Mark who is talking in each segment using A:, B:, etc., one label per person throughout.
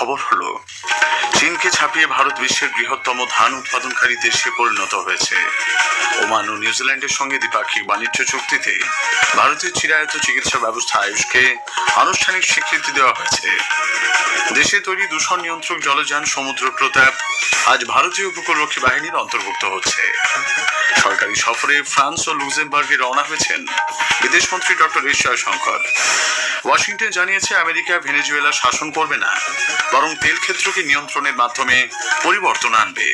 A: খবর হলো, চীনকে ছাপিয়ে ভারত বিশ্বের বৃহত্তম ধান উৎপাদনকারী দেশে পরিণত হয়েছে। ওমান ও নিউজিল্যান্ডের সঙ্গে দ্বিপাক্ষিক বাণিজ্য চুক্তিতে ভারতীয় চিরায়ত চিকিৎসা ব্যবস্থা আয়ুষকে আনুষ্ঠানিক স্বীকৃতি দেওয়া হয়েছে। দেশে তৈরি দূষণ নিয়ন্ত্রক জলযান, সমুদ্র প্রতাপ আজ ভারতীয় উপকূলরক্ষী বাহিনীর অন্তর্ভুক্ত হচ্ছে। সরকারি সফরে ফ্রান্স ও লুক্সেমবার্গে রওনা হয়েছেন বিদেশমন্ত্রী ডক্টর এস জয়শঙ্কর ওয়াশিংটন জানিয়েছে, আমেরিকা ভেনেজুয়েলা শাসন করবে না, বরং তেল ক্ষেত্রকে নিয়ন্ত্রণের মাধ্যমে পরিবর্তন আনবে।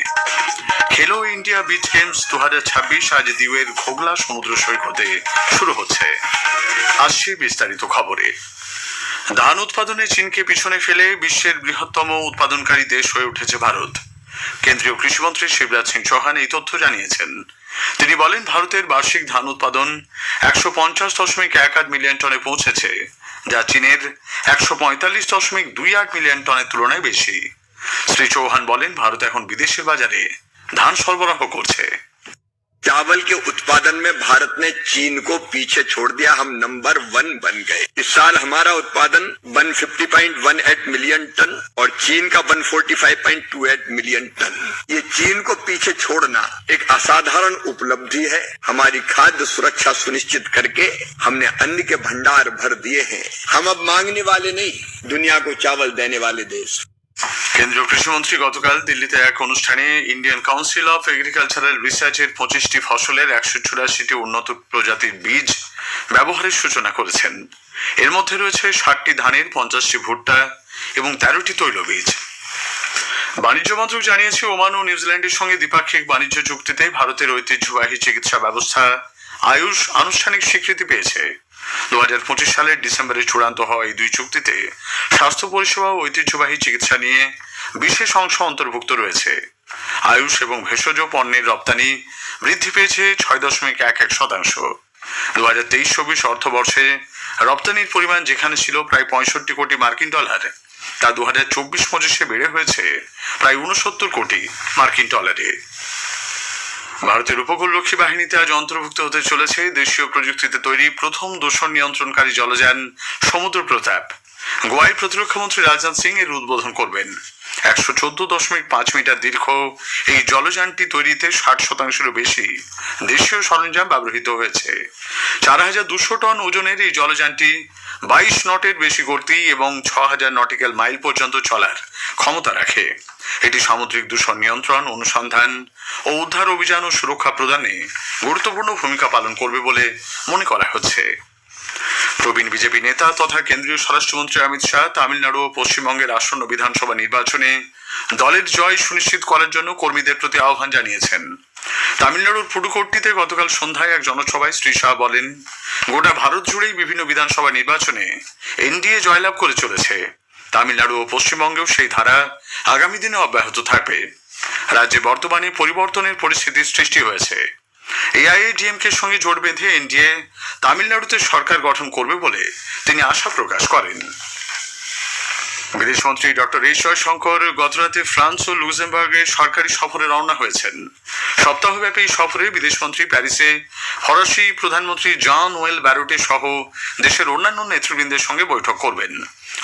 A: খেলো ইন্ডিয়া বিচ গেমস দু হাজার ছাব্বিশ আজ দিউয়ের ঘোগলা সমুদ্র সৈকতে শুরু হচ্ছে। আসছে বিস্তারিত খবরে। ধান উৎপাদনে চীনকে পিছনে ফেলে বিশ্বের বৃহত্তম উৎপাদনকারী দেশ হয়ে উঠেছে ভারত। কেন্দ্রীয় কৃষিমন্ত্রী শিবরাজ সিং চৌহান এই তথ্য জানিয়েছেন। তিনি বলেন, ভারতের বার্ষিক ধান উৎপাদন একশো পঞ্চাশ দশমিক এক আট মিলিয়ন টনে পৌঁছেছে, যা চীনের একশো পঁয়তাল্লিশ দশমিক দুই আট মিলিয়ন টনের তুলনায় বেশি। শ্রী চৌহান বলেন, ভারত এখন বিদেশের বাজারে ধান সরবরাহ করছে
B: चावल के उत्पादन में भारत ने चीन को पीछे छोड़ दिया हम नंबर वन बन गए इस साल हमारा उत्पादन 150.18 मिलियन टन और चीन का 145.28 मिलियन टन ये चीन को पीछे छोड़ना एक असाधारण उपलब्धि है हमारी खाद्य सुरक्षा सुनिश्चित करके हमने अन्न के भंडार भर दिए हैं हम अब मांगने वाले नहीं दुनिया को चावल देने वाले देश
A: কেন্দ্রীয় কৃষিমন্ত্রী গতকাল দিল্লিতে এক অনুষ্ঠানে ইন্ডিয়ান কাউন্সিল অফ এগ্রিকালচারাল রিসার্চের পঁচিশটি ফসলের একশো চুরাশিটি উন্নত প্রজাতির বীজ ব্যবহারের সূচনা করেছেন। এর মধ্যে রয়েছে ষাটটি ধানের, পঞ্চাশটি ভুট্টা এবং তেরোটি তৈলবীজ। বাণিজ্য মন্ত্রক জানিয়েছে, ওমান ও নিউজিল্যান্ডের সঙ্গে দ্বিপাক্ষিক বাণিজ্য চুক্তিতে ভারতের ঐতিহ্যবাহী চিকিৎসা ব্যবস্থা আয়ুষ আনুষ্ঠানিক স্বীকৃতি পেয়েছে। দু হাজার পঁচিশ সালের ডিসেম্বরে চূড়ান্ত হওয়া এই দুই চুক্তিতে স্বাস্থ্য পরিষেবা ও ঐতিহ্যবাহী চিকিৎসা নিয়ে বিশেষ অংশ অন্তর্ভুক্ত রয়েছে। আয়ুষ এবং ভেষজ পণ্যের রপ্তানি বৃদ্ধি পেয়েছে ছয় দশমিক এক এক শতাংশ। দু হাজার তেইশ চব্বিশ অর্থবর্ষে রপ্তানির পরিমাণ যেখানে ছিল প্রায় পঁয়ষট্টি কোটি মার্কিন ডলার, তা দু হাজার চব্বিশ পঁচিশে বেড়ে হয়েছে প্রায় উনসত্তর কোটি মার্কিন ডলারে। ভারতের উপকূলরক্ষী বাহিনীতে আজ অন্তর্ভুক্ত হতে চলেছে দেশীয় প্রযুক্তিতে তৈরি প্রথম দূষণ নিয়ন্ত্রণকারী জলযান সমুদ্র প্রতাপ। গোয়ায় প্রতিরক্ষামন্ত্রী রাজনাথ সিং এর উদ্বোধন করবেন। একশো চোদ্দ দশমিক পাঁচ মিটার দীর্ঘ এই জলযানটি তৈরিতে ষাট শতাংশেরও বেশি দেশীয় সরঞ্জাম ব্যবহৃত হয়েছে। চার হাজার দুশো টন ওজনের এই জলযানটি বাইশ নটের বেশি গতি এবং ছ হাজার নটিক্যাল মাইল পর্যন্ত চলার ক্ষমতা রাখে। এটি সামুদ্রিক দূষণ নিয়ন্ত্রণ, অনুসন্ধান ও উদ্ধার অভিযান ও সুরক্ষা প্রদানে গুরুত্বপূর্ণ ভূমিকা পালন করবে বলে মনে করা হচ্ছে। প্রবীণ বিজেপি নেতা তথা কেন্দ্রীয় স্বরাষ্ট্রমন্ত্রী অমিত শাহ তামিলনাড়ু ও পশ্চিমবঙ্গের আসন্ন বিধানসভা নির্বাচনে দলের জয় সুনিশ্চিত করার জন্য কর্মীদের প্রতি আহ্বান জানিয়েছেন। তামিলনাড়ুর পুডুকোট্টিতে গতকাল সন্ধ্যায় এক জনসভায় শ্রী শাহ বলেন, গোটা ভারত জুড়েই বিভিন্ন বিধানসভা নির্বাচনে এনডিএ জয়লাভ করে চলেছে। তামিলনাড়ু ও পশ্চিমবঙ্গেও সেই ধারা আগামী দিনে অব্যাহত থাকবে। রাজ্যে বর্তমানে পরিবর্তনের পরিস্থিতির সৃষ্টি হয়েছে। এআইএডিএমকে সঙ্গে জোট বেঁধে এনডিএ তামিলনাড়ুতে সরকার গঠন করবে বলে তিনি আশা প্রকাশ করেন। বিদেশমন্ত্রী ডক্টর এস জয়শঙ্কর গতরাতে ফ্রান্স ও লুক্সেমবার্গে সরকারি সফরে রওনা হয়েছেন। সপ্তাহব্যাপী সফরে বিদেশমন্ত্রী প্যারিসে ফরাসি প্রধানমন্ত্রী জন ওয়েল ব্যারোটে সহ দেশের অন্যান্য নেতৃবৃন্দের সঙ্গে বৈঠক করবেন।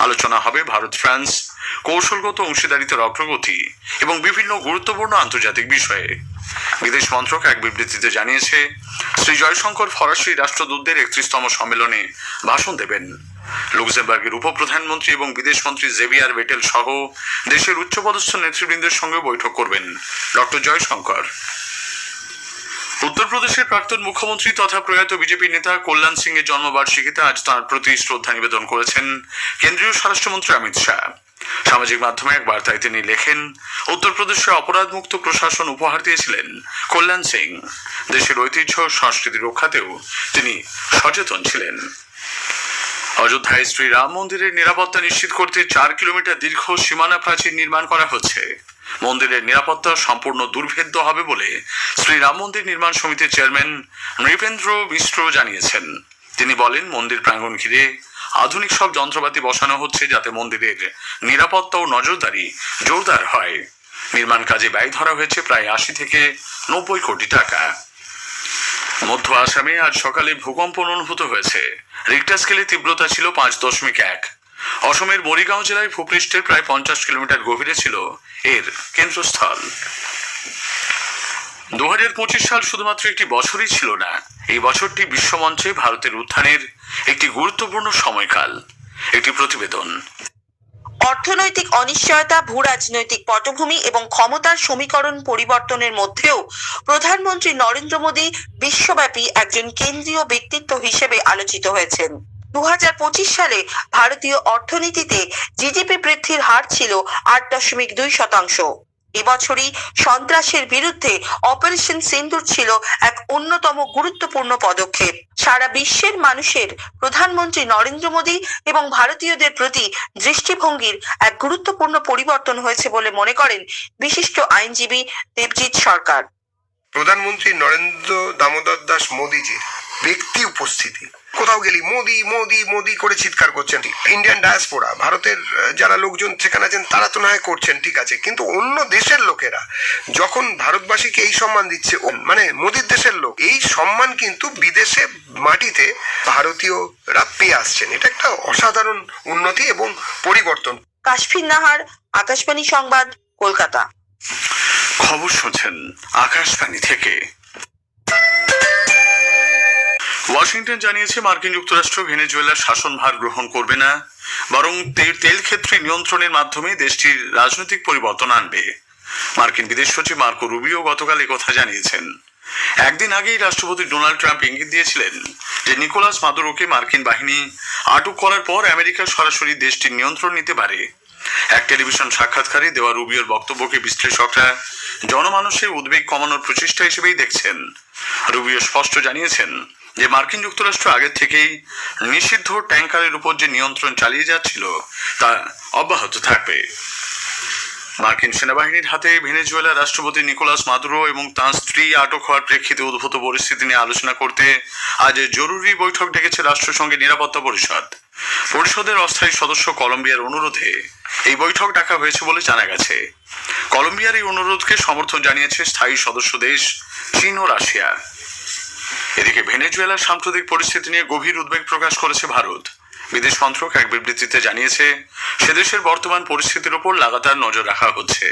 A: আলোচনা হবে ভারত ফ্রান্স কৌশলগত অংশীদারিত্বের অগ্রগতি এবং বিভিন্ন গুরুত্বপূর্ণ আন্তর্জাতিক বিষয়ে। বিদেশ মন্ত্রক এক বিবৃতিতে জানিয়েছে, শ্রী জয়শঙ্কর ফরাসি রাষ্ট্রদূতদের একত্রিশতম সম্মেলনে ভাষণ দেবেন। লুক্সেমবার্গের উপপ্রধানমন্ত্রী এবং বিদেশমন্ত্রী জেভিয়ার ভেটেল সহ দেশের উচ্চপদস্থ নেতৃবৃন্দের সঙ্গে বৈঠক করবেন ডক্টর জয়শঙ্কর। উত্তরপ্রদেশের প্রাক্তন মুখ্যমন্ত্রী তথা প্রয়াত বিজেপি নেতা কল্যাণ সিং এর জন্মবার্ষিকীতে আজ তাঁর প্রতি শ্রদ্ধা নিবেদন করেছেন কেন্দ্রীয় স্বরাষ্ট্রমন্ত্রী অমিত শাহ। সামাজিক মাধ্যমে এক বার্তায় তিনি লেখেন, উত্তরপ্রদেশে অপরাধমুক্ত প্রশাসন উপহার দিয়েছিলেন কল্যাণ সিং। দেশের ঐতিহ্য সংস্কৃতি রক্ষাতেও তিনি সচেতন ছিলেন। অযোধ্যায় শ্রী রাম মন্দিরের নিরাপত্তা নিশ্চিত করতে চার কিলোমিটার দীর্ঘ সীমানা প্রাচীর নির্মাণ করা হচ্ছে। মন্দিরের নিরাপত্তা সম্পূর্ণ দুর্ভেদ্য হবে বলে শ্রী রাম মন্দির নির্মাণ সমিতির চেয়ারম্যান নৃপেন্দ্র মিশ্র জানিয়েছেন। তিনি বলেন, মন্দির প্রাঙ্গণ ঘিরে আধুনিক সব যন্ত্রপাতি বসানো হচ্ছে যাতে মন্দিরের নিরাপত্তা ও নজরদারি জোরদার হয়। নির্মাণ কাজে ব্যয় ধরা হয়েছে প্রায় আশি থেকে নব্বই কোটি টাকা। মধ্য আসামে আজ সকালে ভূকম্পন অনুভূত হয়েছে। রিক্টার স্কেলে তীব্রতা ছিল পাঁচ দশমিক এক। অসমের মরিগাঁও জেলায় ভূপৃষ্ঠের প্রায় পঞ্চাশ কিলোমিটার গভীরে ছিল এর কেন্দ্রস্থল। দু হাজার পঁচিশ সাল শুধুমাত্র একটি বছরই ছিল না, এই বছরটি বিশ্বমঞ্চে ভারতের উত্থানের একটি গুরুত্বপূর্ণ সময়কাল, একটি প্রতিবেদন।
C: অর্থনৈতিক অনিশ্চয়তা, ভূ রাজনৈতিক পটভূমি এবং ক্ষমতার সমীকরণ পরিবর্তনের মধ্যেও প্রধানমন্ত্রী নরেন্দ্র মোদী বিশ্বব্যাপী একজন কেন্দ্রীয় ব্যক্তিত্ব হিসেবে আলোচিত হয়েছেন। দু হাজার পঁচিশ সালে ভারতীয় অর্থনীতিতে জিডিপি বৃদ্ধির হার ছিল আট দশমিক দুই শতাংশ। এবছরই সন্ত্রাসের বিরুদ্ধে অপারেশন সিন্দুর ছিল এক অন্যতম গুরুত্বপূর্ণ পদক্ষেপ। সারা বিশ্বের মানুষের প্রধানমন্ত্রী নরেন্দ্র মোদী এবং ভারতীয়দের প্রতি দৃষ্টিভঙ্গির এক গুরুত্বপূর্ণ পরিবর্তন হয়েছে বলে মনে করেন বিশিষ্ট আইনজীবী দেবজিৎ সরকার।
D: প্রধানমন্ত্রী নরেন্দ্র দামোদর দাস মোদিজির ব্যক্তি উপস্থিতি। কোথাও গেলি মোদি মোদি মোদি করে চিৎকার করছেন। ইন্ডিয়ান ডায়াসপোরা ভারতের যারা লোকজন সেখানে আছেন তারা তো না হয় করছেন ঠিক আছে। কিন্তু অন্য দেশের লোকেরা যখন ভারতবাসীকে এই সম্মান দিচ্ছে মানে মোদির দেশের লোক এই সম্মান কিন্তু বিদেশে মাটিতে ভারতীয়রা পেয়ে আসছেন। এটা একটা অসাধারণ উন্নতি এবং পরিবর্তন।
C: কাশফির নাহার আকাশবাণী সংবাদ কলকাতা।
A: খবর শুনছেন আকাশবাণী থেকে। ওয়াশিংটন জানিয়েছে, মার্কিন যুক্তরাষ্ট্র ভেনেজুয়েলার শাসনভার গ্রহণ করবে না, বরং তেল ক্ষেত্রে নিয়ন্ত্রণের মাধ্যমে দেশটির রাজনৈতিক পরিবর্তন আনবে। মার্কিন বিদেশ সচিব মার্কো রুবিও গতকাল কথা জানিয়েছেন। একদিন আগেই রাষ্ট্রপতি ডোনাল্ড ট্রাম্প ইঙ্গিত দিয়েছিলেন যে, নিকোলাস মাদুরোকে মার্কিন বাহিনী আটক করার পর আমেরিকা সরাসরি দেশটির নিয়ন্ত্রণ নিতে পারে। এক টেলিভিশন সাক্ষাৎকারে দেওয়া রুবিওর বক্তব্যকে বিশ্লেষকরা জনমানুষের উদ্বেগ কমানোর প্রচেষ্টা হিসেবেই দেখছেন। রুবিও স্পষ্ট জানিয়েছেন যে মার্কিন যুক্তরাষ্ট্র আগের থেকেই নিষিদ্ধ ট্যাঙ্কারের উপর যে নিয়ন্ত্রণ চালিয়ে যাচ্ছিল, তা অব্যাহত থাকবে। মার্কিন সেনাবাহিনীর হাতে ভেনেজুয়েলার রাষ্ট্রপতি নিকোলাস মাদুরো এবং তাঁর স্ত্রী আটক হওয়ার প্রেক্ষিতে উদ্ভূত পরিস্থিতি নিয়ে আলোচনা করতে আজ জরুরি বৈঠক ডেকেছে রাষ্ট্রসংঘের নিরাপত্তা পরিষদ। পরিষদের অস্থায়ী সদস্য কলম্বিয়ার অনুরোধে এই বৈঠক ডাকা হয়েছে বলে জানা গেছে। কলম্বিয়ার এই অনুরোধকে সমর্থন জানিয়েছে স্থায়ী সদস্য দেশ চীন ও রাশিয়া। এদিকে ভেনেজুয়েলার সাম্প্রতিক পরিস্থিতি নিয়ে গভীর উদ্বেগ প্রকাশ করেছে ভারত। বিদেশ মন্ত্রক এক বিবৃতিতে জানিয়েছে, সে দেশের বর্তমান পরিস্থিতির উপর লাগাতার নজর রাখা হচ্ছে।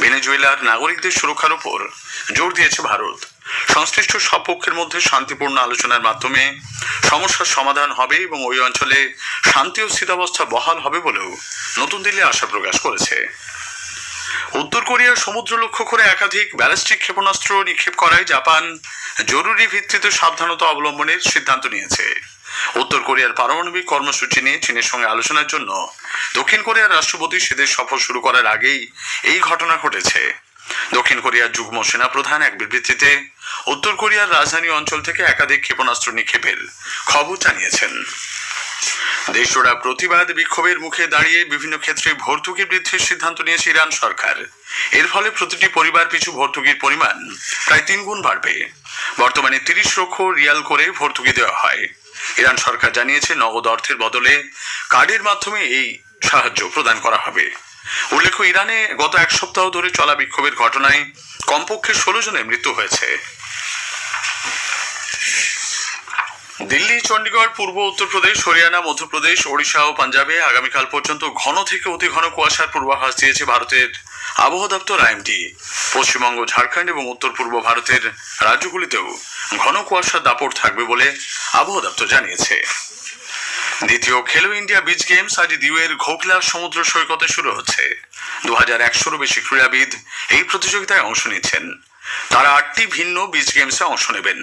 A: ভেনেজুয়েলার নাগরিকদের সুরক্ষার উপর জোর দিয়েছে ভারত। সংশ্লিষ্ট সব পক্ষের মধ্যে শান্তিপূর্ণ আলোচনার মাধ্যমে সমস্যার সমাধান হবে এবং ওই অঞ্চলে শান্তি ও স্থিতাবস্থা বহাল হবে বলেও নতুন দিল্লি আশা প্রকাশ করেছে। উত্তর কোরিয়ার সমুদ্র লক্ষ্য করে একাধিক ব্যালিস্টিক ক্ষেপণাস্ত্র নিক্ষেপ করায় জাপান জরুরি ভিত্তিতে সাবধানতা অবলম্বনের সিদ্ধান্ত নিয়েছে। উত্তর কোরিয়ার পারমাণবিক কর্মসূচি নিয়ে চীনের সঙ্গে আলোচনার জন্য দক্ষিণ কোরিয়ার রাষ্ট্রপতি সেদেশ সফর শুরু করার আগেই এই ঘটনা ঘটেছে। দক্ষিণ কোরিয়ার যুগ্ম সেনাপ্রধান এক বিবৃতিতে উত্তর কোরিয়ার রাজধানী অঞ্চল থেকে একাধিক ক্ষেপণাস্ত্র নিক্ষেপের খবর জানিয়েছেন। দেশজোড়া প্রতিবাদ বিক্ষোভের মুখে দাঁড়িয়ে বিভিন্ন ক্ষেত্রে ভর্তুকি বৃদ্ধির সিদ্ধান্ত নিয়েছে ইরান সরকার। এর ফলে প্রতিটি পরিবার পিছু ভর্তুকির পরিমাণ প্রায় তিন গুণ বাড়বে। বর্তমানে তিরিশ লক্ষ রিয়াল করে ভর্তুকি দেওয়া হয়। ইরান সরকার জানিয়েছে নগদ অর্থের বদলে কার্ডের মাধ্যমে এই সাহায্য প্রদান করা হবে। উল্লেখ্য, ইরানে গত এক সপ্তাহ ধরে চলা বিক্ষোভের ঘটনায় কমপক্ষে ষোলো জনের মৃত্যু হয়েছে। দিল্লি চণ্ডীগড় পূর্ব উত্তরপ্রদেশ হরিয়ানা, মধ্যপ্রদেশ, ওড়িশা ও পাঞ্জাবে আগামীকাল পর্যন্ত ঘন থেকে অতি ঘন কুয়াশার পূর্বাভাস দিয়েছে ভারতের আবহাওয়া দপ্তর আইএমডি। পশ্চিমবঙ্গ, ঝাড়খণ্ড এবং উত্তর পূর্ব ভারতের রাজ্যগুলিতেও ঘন কুয়াশার দাপট থাকবে বলে আবহাওয়া দপ্তর জানিয়েছে। দ্বিতীয় খেলো ইন্ডিয়া বিচ গেমস আজ দিউয়ের ঘোকলা সমুদ্র সৈকতে শুরু হচ্ছে। দু হাজার একশোরও বেশি ক্রীড়াবিদ এই প্রতিযোগিতায় অংশ নিচ্ছেন। তারা আটটি ভিন্ন বিচ গেমসে অংশ নেবেন।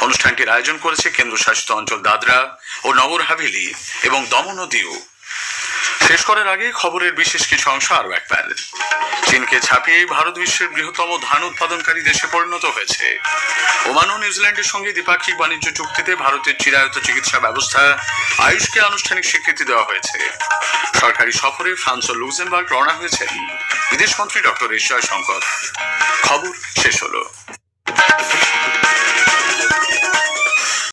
A: অনুষ্ঠানটির আয়োজন করেছে কেন্দ্রশাসিত অঞ্চল দাদরা ও নগর হাভেলি এবং দমন ও শেষ করার আগে খবরের বিশেষ কিছু অংশ আরও একবার। চীনকে ছাপিয়ে ভারত বিশ্বের বৃহত্তম ধান উৎপাদনকারী দেশে পরিণত হয়েছে। ওমান ও নিউজিল্যান্ডের সঙ্গে দ্বিপাক্ষিক বাণিজ্য চুক্তিতে ভারতের চিরায়ত চিকিৎসা ব্যবস্থা আয়ুষকে আনুষ্ঠানিক স্বীকৃতি দেওয়া হয়েছে। সরকারি সফরে ফ্রান্স ও লুক্সেমবার্গ রওনা হয়েছেন। বিদেশমন্ত্রী ডক্টর এস জয়শঙ্কর। খবর শেষ হলো।